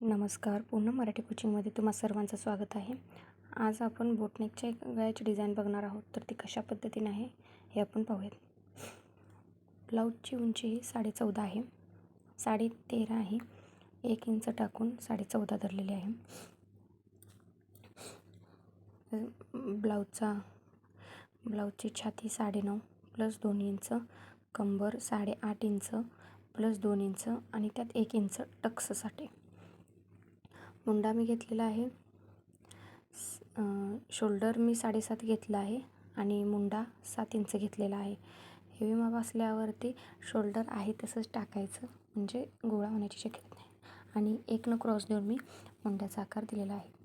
नमस्कार. पूर्ण मराठी कोचिंगमध्ये तुम्हा सर्वांचं स्वागत आहे. आज आपण बोटनेकच्या एक गळ्याची डिझाईन बघणार आहोत. तर ती कशा पद्धतीने आहे हे आपण पाहूयात. ब्लाऊजची उंची ही साडे चौदा आहे. साडे तेरा आहे. एक इंच टाकून साडे चौदा धरलेली आहे. ब्लाऊजचा ब्लाऊजची छाती साडेनऊ प्लस दोन इंच कंबर साडेआठ इंच प्लस दोन इंच आणि त्यात एक इंच टक्ससाठी मुंडा मी घेतलेला आहे. शोल्डर मी साडेसात घेतला आहे आणि मुंडा सात इंच घेतलेला आहे. हेवी माप असल्यावरती शोल्डर आहे तसंच टाकायचं म्हणजे गोळा होण्याची शक्यता नाही. आणि एक न क्रॉस देऊन मी मुंड्याचा आकार दिलेला आहे.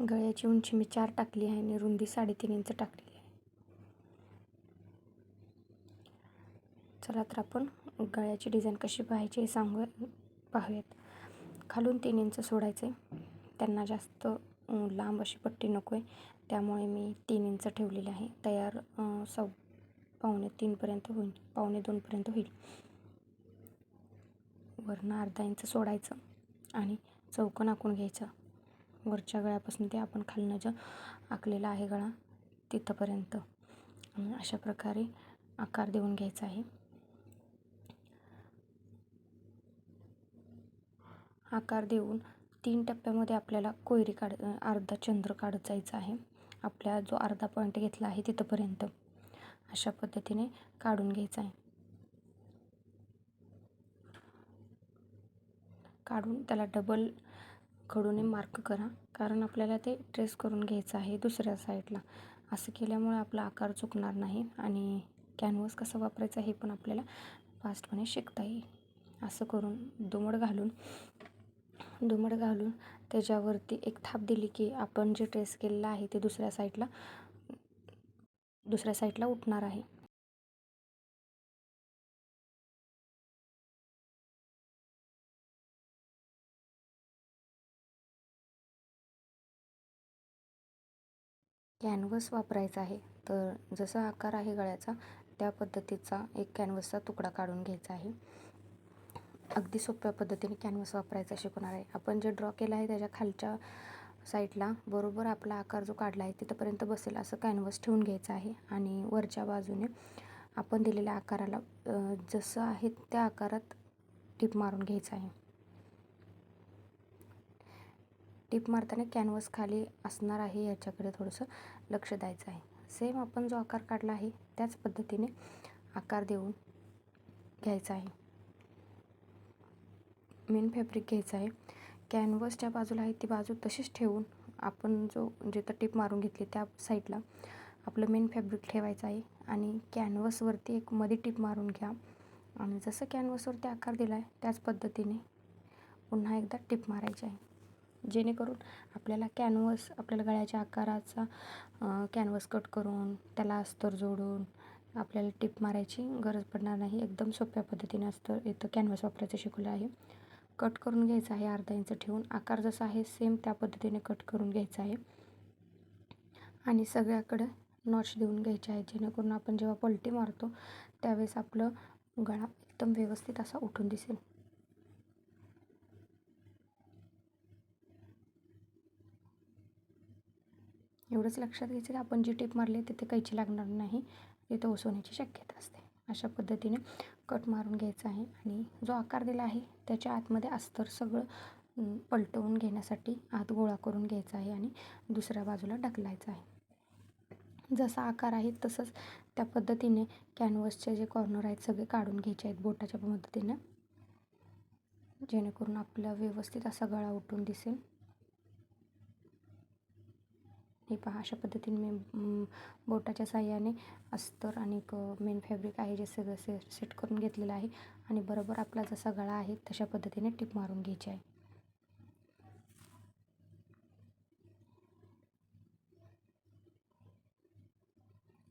गळ्याची उंची मी चार टाकली आहे आणि रुंदी साडेतीन इंच टाकलेली आहे. चला तर आपण गळ्याची डिझाईन कशी पाहायची हे सांगूया पाहूयात. खालून तीन इंच सोडायचे. त्यांना जास्त लांब अशी पट्टी नको आहे त्यामुळे मी तीन इंच ठेवलेली आहे. तयार सव पावणे तीनपर्यंत होईल. पावणे दोनपर्यंत होईल. वरनं अर्धा इंच सोडायचं आणि चौकन आखून घ्यायचं. वरच्या गळ्यापासून ते आपण खालनं जे आखलेला आहे गळा तिथंपर्यंत. अशा प्रकारे आकार देऊन घ्यायचा आहे. आकार देऊन तीन टप्प्यामध्ये आपल्याला कोयरी काढ अर्धा चंद्र काढत जायचा आहे. आपल्या जो अर्धा पॉईंट घेतला आहे तिथंपर्यंत अशा पद्धतीने काढून घ्यायचा आहे. काढून त्याला डबल खडूने मार्क करा. कारण आपल्याला ते ट्रेस करून घ्यायचं आहे दुसऱ्या साईडला असं केल्यामुळे आपला आकार चुकणार नाही आणि कॅनव्हस कसं वापरायचं हे पण आपल्याला फास्टपणे शिकता येईल. असं करून दुमड घालून दुमड घालून त्याच्यावरती एक थाप दिली की आपण जे ट्रेस केलेलं आहे ते दुसऱ्या साईडला दुसऱ्या साईडला उठणार आहे. कॅनव्हस वापरायचा आहे. तर जसा आकार आहे गळ्याचा त्या पद्धतीचा एक कॅनव्हसचा तुकडा काढून घ्यायचा आहे. अगदी सोप्या पद्धतीने कॅनव्हस वापरायचा शिकवणार आहे. आपण जे ड्रॉ केलं आहे त्याच्या खालच्या साईडला बरोबर आपला आकार जो काढला आहे तिथंपर्यंत बसेल असं कॅनव्हस ठेवून घ्यायचं आहे. आणि वरच्या बाजूने आपण दिलेल्या आकाराला जसं आहे त्या आकारात टिप मारून घ्यायचं आहे. टीप मारताना कॅनव्हस खाली असणार आहे याच्याकडे थोडंसं लक्ष द्यायचं आहे. सेम आपण जो आकार काढला आहे त्याच पद्धतीने आकार देऊन घ्यायचा आहे. मेन फॅब्रिक घ्यायचं आहे. कॅनव्हसच्या बाजूला आहे ती बाजू तशीच ठेवून आपण जो जिथं टिप मारून घेतली त्या साईडला आपलं मेन फॅब्रिक ठेवायचं आहे. आणि कॅनव्हसवरती एक मध्ये टीप मारून घ्या. आणि जसं कॅनव्हसवरती आकार दिला आहे त्याच पद्धतीने पुन्हा एकदा टिप मारायची आहे. जेणेकरून आपल्याला कॅनव्हस आपल्याला गळ्याच्या आकाराचा कॅनव्हस कट करून त्याला अस्तर जोडून आपल्याला टिप मारायची गरज पडणार नाही. एकदम सोप्या पद्धतीने अस्तर इथं कॅनव्हस वापरायचं शिकवलं आहे. कट करून घ्यायचं आहे अर्धा इंच ठेवून. आकार जसा आहे सेम त्या पद्धतीने कट करून घ्यायचा आहे. आणि सगळ्याकडं नॉच देऊन घ्यायचे आहे. जेणेकरून आपण जेव्हा पलटी मारतो त्यावेळेस आपलं गळा एकदम व्यवस्थित असा उठून दिसेल. एवढंच लक्षात घ्यायचं की आपण जी टीप मारली तिथे कैची लागणार नाही. तिथे ओसवण्याची शक्यता असते. अशा पद्धतीने कट मारून घ्यायचा आहे आणि जो आकार दिला आहे त्याच्या आतमध्ये अस्तर सगळं पलटवून घेण्यासाठी आत गोळा करून घ्यायचा आहे आणि दुसऱ्या बाजूला ढकलायचा आहे. जसा आकार आहे तसंच त्या पद्धतीने कॅनव्हसचे जे कॉर्नर आहेत सगळे काढून घ्यायचे आहेत बोटाच्या मदतीने. जेणेकरून आपला व्यवस्थित असा गळा उठून दिसेल. हे पहा अशा पद्धतीने मी बोटाच्या साह्याने अस्तर आणि मेन फॅब्रिक आहे जे सगळं से सेट करून घेतलेलं आहे. आणि बरोबर आपला जसा गळा आहे तशा पद्धतीने टिप मारून घ्यायची आहे.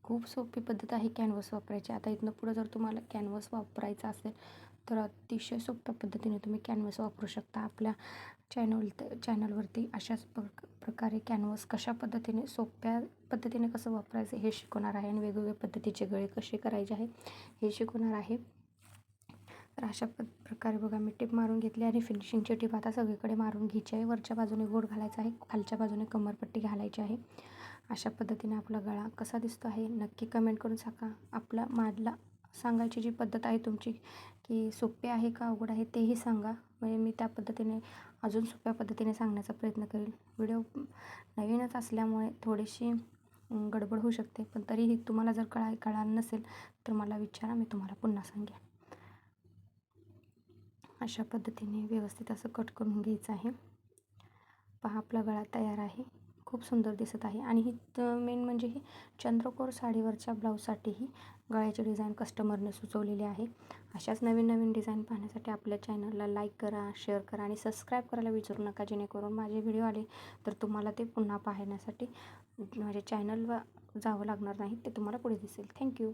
खूप सोपी पद्धत आहे कॅनव्हस वापरायची. आता इथनं पुढं जर तुम्हाला कॅनव्हस वापरायचा असेल तर अतिशय सोप्या पद्धतीने तुम्ही कॅनव्हस वापरू शकता. आपल्या चॅनल चॅनलवरती अशाच प्रकारे कॅनव्हस कशा पद्धतीने सोप्या पद्धतीने कसं वापरायचं हे शिकवणार आहे आणि वेगवेगळ्या पद्धतीचे गळे कसे करायचे आहे हे शिकवणार आहे. तर अशा प प्रकारे बघा मी टिप मारून घेतली आणि फिनिशिंगची टिप आता सगळीकडे मारून घ्यायची आहे. वरच्या बाजूने गोड घालायचा आहे खालच्या बाजूने कमरपट्टी घालायची आहे. अशा पद्धतीने आपला गळा कसा दिसतो आहे नक्की कमेंट करून सांगा. आपला माडला सांगायची जी पद्धत आहे तुमची की सोपे आहे का अवघड आहे तेही सांगा. म्हणजे मी त्या पद्धतीने अजून सोप्या पद्धतीने सांगण्याचा प्रयत्न करेल व्हिडिओ नवीनच असल्यामुळे थोडीशी गडबड होऊ शकते. पण तरीही तुम्हाला जर कळा कळालं नसेल तर मला विचारा. मी तुम्हाला पुन्हा सांगेन. अशा पद्धतीने व्यवस्थित असं कट करून घ्यायचं आहे. पहा आपला गळा तयार आहे. खूप सुंदर दिसत आहे. आणि ही मेन म्हणजे ही चंद्रकोर साडीवरच्या ब्लाऊजसाठीही गळ्याचे गळ्याची डिझाईन कस्टमरने सुचवलेली आहे. अशाच नवीन नवीन डिझाईन पाहण्यासाठी आपल्या चॅनलला लाईक करा शेअर करा आणि सबस्क्राईब करायला विसरू नका. जेणेकरून माझे व्हिडिओ आले तर तुम्हाला ते पुन्हा पाहण्यासाठी माझ्या चॅनलवर जावं लागणार नाही ते तुम्हाला पुढे दिसेल. थँक्यू